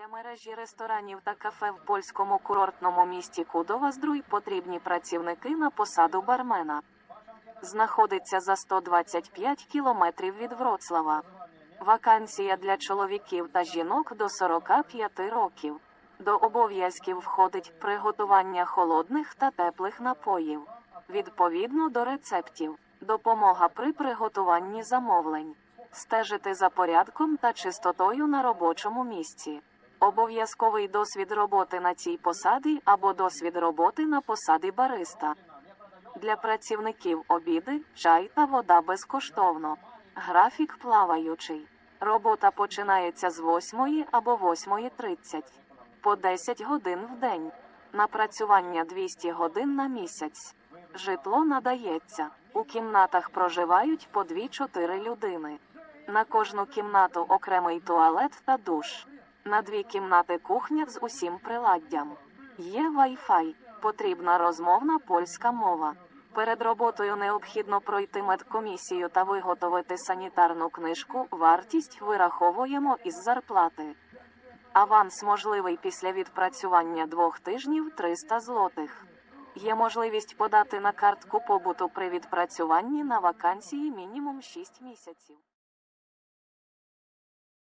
Для мережі ресторанів та кафе в польському курортному місті Кудова-Здруй потрібні працівники на посаду бармена. Знаходиться за 125 кілометрів від Вроцлава. Вакансія для чоловіків та жінок до 45 років. До обов'язків входить приготування холодних та теплих напоїв. Відповідно до рецептів, допомога при приготуванні замовлень, стежити за порядком та чистотою на робочому місці. Обов'язковий досвід роботи на цій посаді або досвід роботи на посаді бариста. Для працівників обіди, чай та вода безкоштовно. Графік плаваючий. Робота починається з 8 або 8.30 по 10 годин в день. Напрацювання 200 годин на місяць. Житло надається. У кімнатах проживають по 2-4 людини. На кожну кімнату окремий туалет та душ. На дві кімнати кухня з усім приладдям. Є Wi-Fi. Потрібна розмовна польська мова. Перед роботою необхідно пройти медкомісію та виготовити санітарну книжку. Вартість вираховуємо із зарплати. Аванс можливий після відпрацювання двох тижнів 300 злотих. Є можливість подати на картку побуту при відпрацюванні на вакансії мінімум 6 місяців.